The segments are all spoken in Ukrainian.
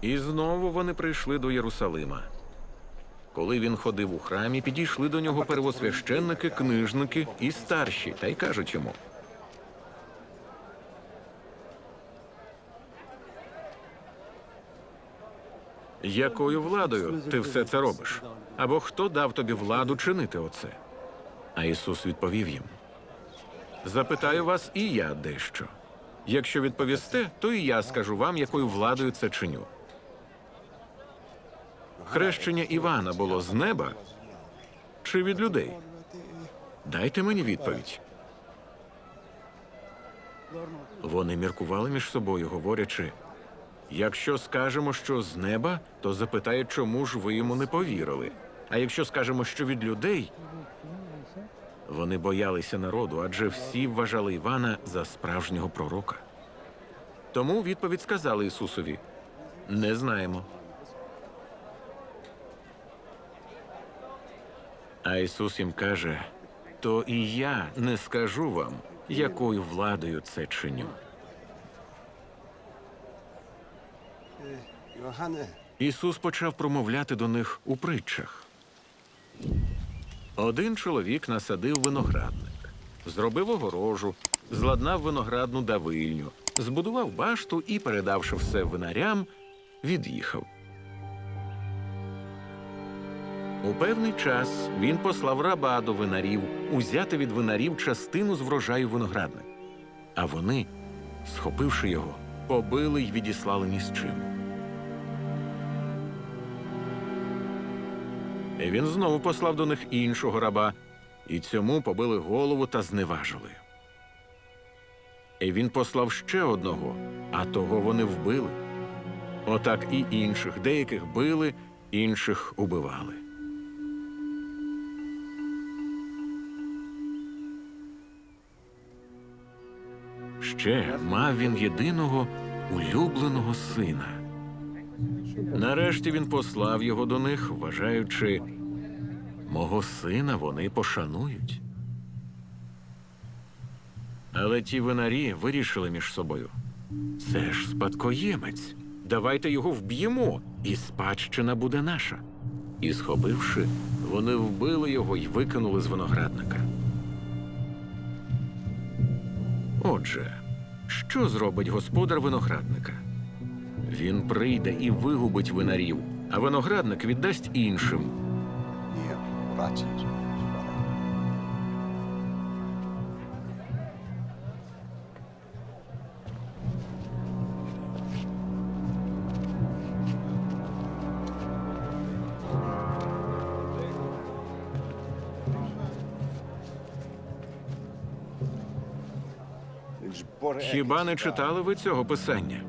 І знову вони прийшли до Єрусалима. Коли він ходив у храмі, підійшли до нього первосвященники, книжники і старші, та й кажуть йому: Якою владою ти все це робиш? Або хто дав тобі владу чинити оце? А Ісус відповів їм: Запитаю вас і я дещо. Якщо відповісте, то і я скажу вам, якою владою це чиню. Хрещення Івана було з неба чи від людей? Дайте мені відповідь. Вони міркували між собою, говорячи: якщо скажемо, що з неба, то запитає, чому ж ви йому не повірили. А якщо скажемо, що від людей, вони боялися народу, адже всі вважали Івана за справжнього пророка. Тому відповідь сказали Ісусові: не знаємо. А Ісус їм каже: то і я не скажу вам, якою владою це чиню. Ісус почав промовляти до них у притчах. Один чоловік насадив виноградник, зробив огорожу, зладнав виноградну давильню, збудував башту і, передавши все винарям, від'їхав. У певний час він послав раба до винарів узяти від винарів частину з врожаю виноградника. А вони, схопивши його, побили й відіслали ні з чим. І він знову послав до них іншого раба, і цьому побили голову та зневажили. І він послав ще одного, а того вони вбили. Отак і інших, деяких били, інших убивали. Ще мав він єдиного улюбленого сина. Нарешті він послав його до них, вважаючи, мого сина вони пошанують. Але ті винарі вирішили між собою. Це ж спадкоємець. Давайте його вб'ємо, і спадщина буде наша. І, схопивши, вони вбили його і викинули з виноградника. Отже, що зробить господар виноградника? Він прийде і вигубить винарів, а виноградник віддасть іншим. Хіба не читали ви цього писання?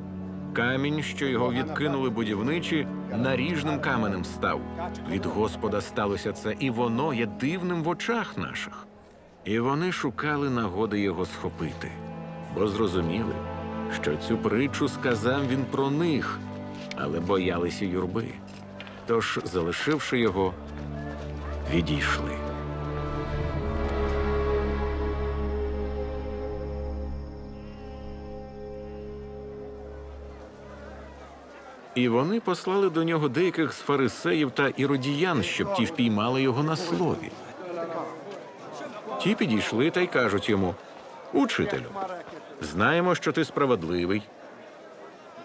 Камінь, що його відкинули будівничі, наріжним каменем став. Від Господа сталося це, і воно є дивним в очах наших. І вони шукали нагоди його схопити, бо зрозуміли, що цю притчу сказав він про них, але боялися юрби. Тож, залишивши його, відійшли. І вони послали до нього деяких з фарисеїв та іродіян, щоб ті впіймали його на слові. Ті підійшли та й кажуть йому: Учителю, знаємо, що ти справедливий,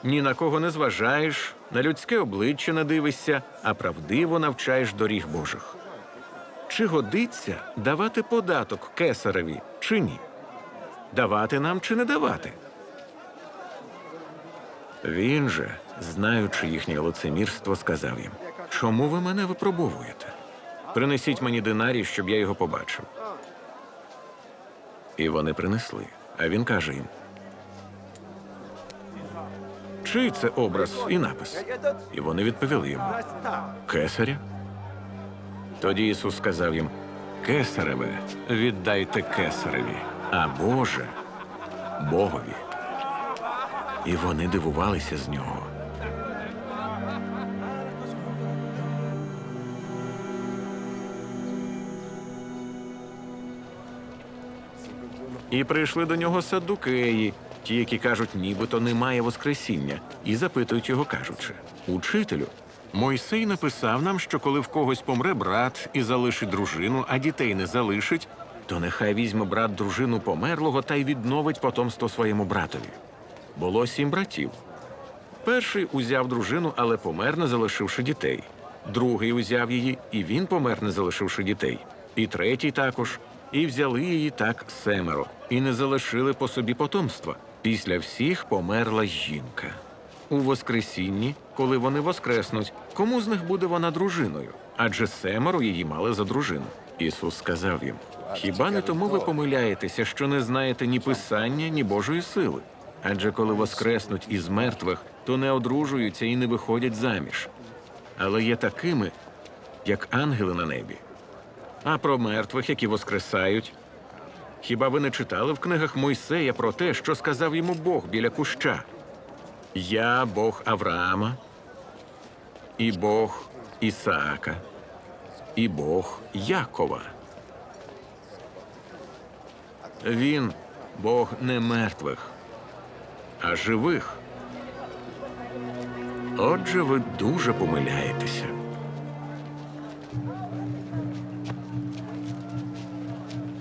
ні на кого не зважаєш, на людське обличчя не дивишся, а правдиво навчаєш доріг Божих. Чи годиться давати податок кесареві, чи ні? Давати нам чи не давати? Він же, знаючи їхнє лицемірство, сказав їм: Чому ви мене випробовуєте? Принесіть мені динарій, щоб я його побачив. І вони принесли. А він каже їм: Чий це образ і напис? І вони відповіли йому: Кесаря. Тоді Ісус сказав їм: Кесареве, віддайте кесареві, а Боже Богові. І вони дивувалися з нього. І прийшли до нього саддукеї, ті, які кажуть, нібито немає Воскресіння, і запитують його, кажучи: Учителю, Мойсей написав нам, що коли в когось помре брат і залишить дружину, а дітей не залишить, то нехай візьме брат дружину померлого та й відновить потомство своєму братові. Було сім братів. Перший узяв дружину, але помер, не залишивши дітей. Другий узяв її, і він помер, не залишивши дітей. І третій також. І взяли її так семеро, і не залишили по собі потомства. Після всіх померла жінка. У Воскресінні, коли вони воскреснуть, кому з них буде вона дружиною? Адже семеро її мали за дружину. Ісус сказав їм: Хіба не тому ви помиляєтеся, що не знаєте ні писання, ні Божої сили? Адже коли воскреснуть із мертвих, то не одружуються і не виходять заміж, але є такими, як ангели на небі. А про мертвих, які воскресають. Хіба ви не читали в книгах Мойсея про те, що сказав йому Бог біля куща? Я Бог Авраама, і Бог Ісаака, і Бог Якова. Він Бог не мертвих, а живих. Отже, ви дуже помиляєтеся.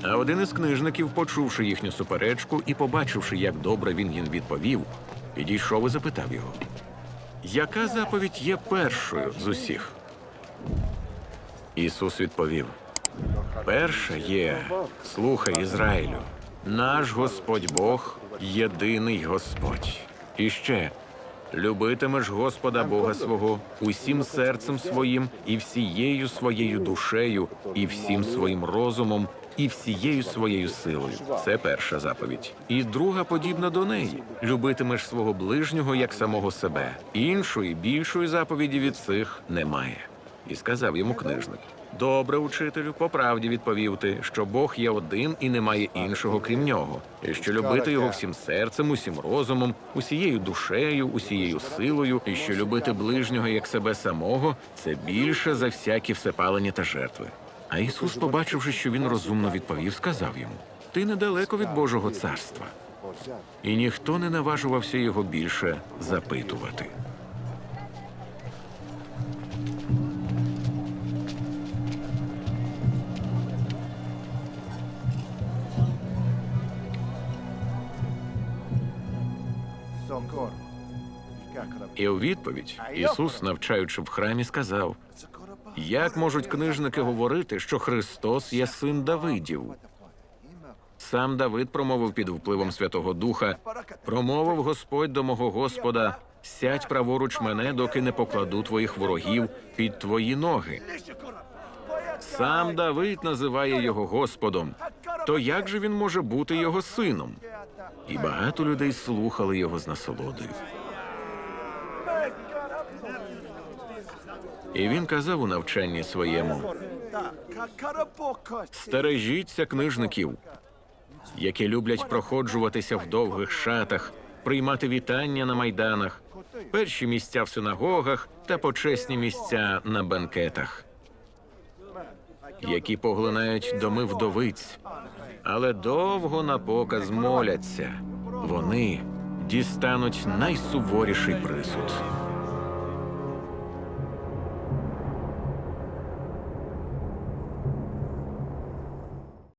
А один із книжників, почувши їхню суперечку і побачивши, як добре він їм відповів, підійшов і запитав його: Яка заповідь є першою з усіх? Ісус відповів: Перша є, слухай Ізраїлю, наш Господь Бог єдиний Господь. І ще любитимеш Господа Бога свого усім серцем своїм, і всією своєю душею, і всім своїм розумом, і всією своєю силою. Це перша заповідь. І друга подібна до неї: любитимеш свого ближнього як самого себе. Іншої більшої заповіді від цих немає. І сказав йому книжник: Добре, учителю, по правді відповів ти, що Бог є один і немає іншого крім нього, і що любити його всім серцем, усім розумом, усією душею, усією силою, і що любити ближнього як себе самого це більше за всякі всепалення та жертви. А Ісус, побачивши, що він розумно відповів, сказав йому: Ти недалеко від Божого царства. І ніхто не наважувався його більше запитувати. І у відповідь Ісус, навчаючи в храмі, сказав: Як можуть книжники говорити, що Христос є син Давидів? Сам Давид промовив під впливом Святого Духа: промовив Господь до мого Господа: сядь праворуч мене, доки не покладу твоїх ворогів під твої ноги. Сам Давид називає його Господом. То як же він може бути його сином? І багато людей слухали його з насолодою. І він казав у навчанні своєму: Стережіться книжників, які люблять проходжуватися в довгих шатах, приймати вітання на майданах, перші місця в синагогах та почесні місця на бенкетах, які поглинають доми вдовиць, але довго на показ моляться. Вони дістануть найсуворіший присуд.